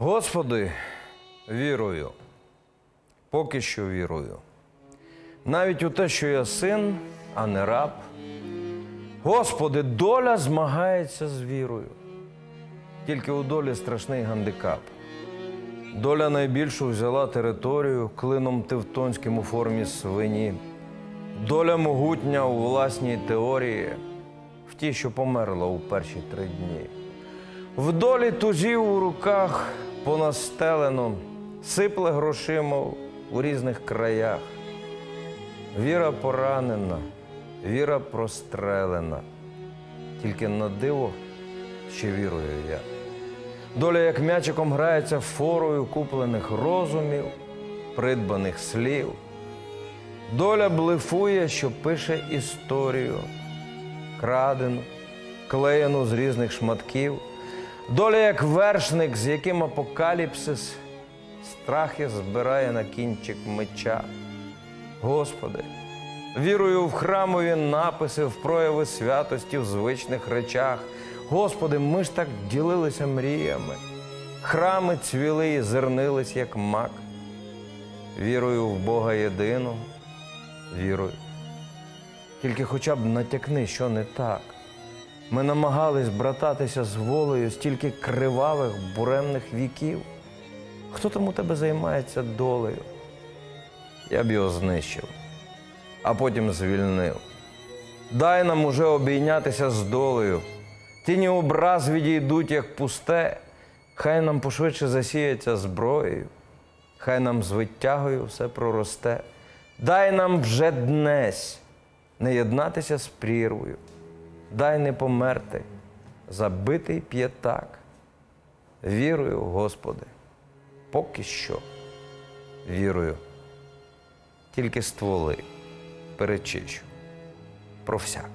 Господи, вірую, поки що вірую. Навіть у те, що я син, а не раб. Господи, доля змагається з вірою. Тільки у долі страшний гандикап. Доля найбільшу взяла територію клином тевтонським у формі свині. Доля могутня у власній теорії, в тій, що померла у перші три дні. В долі тузів у руках понастелено, сипле грошима у різних краях. Віра поранена, віра прострелена. Тільки на диво ще вірую я. Доля як м'ячиком грається форою куплених розумів, придбаних слів. Доля блефує, що пише історію, крадену, клеєну з різних шматків. Доля як вершник, з яким апокаліпсис страхи збирає на кінчик меча. Господи, вірую в храмові написи, в прояви святості в звичних речах. Господи, ми ж так ділилися мріями. Храми цвіли і зернились, як мак. Вірую в Бога єдиного, вірую. Тільки хоча б натякни, що не так. Ми намагались брататися з волею стільки кривавих буремних віків. Хто там у тебе займається долею? Я б його знищив, а потім звільнив. Дай нам уже обійнятися з долею. Тіні образ відійдуть, як пусте, хай нам пошвидше засіяться зброєю, хай нам з витягою все проросте. Дай нам вже днесь не єднатися з прірвою, дай не померти, забитий п'ятак. Вірую, Господи, поки що вірую. Тільки стволи перечищу про всяк.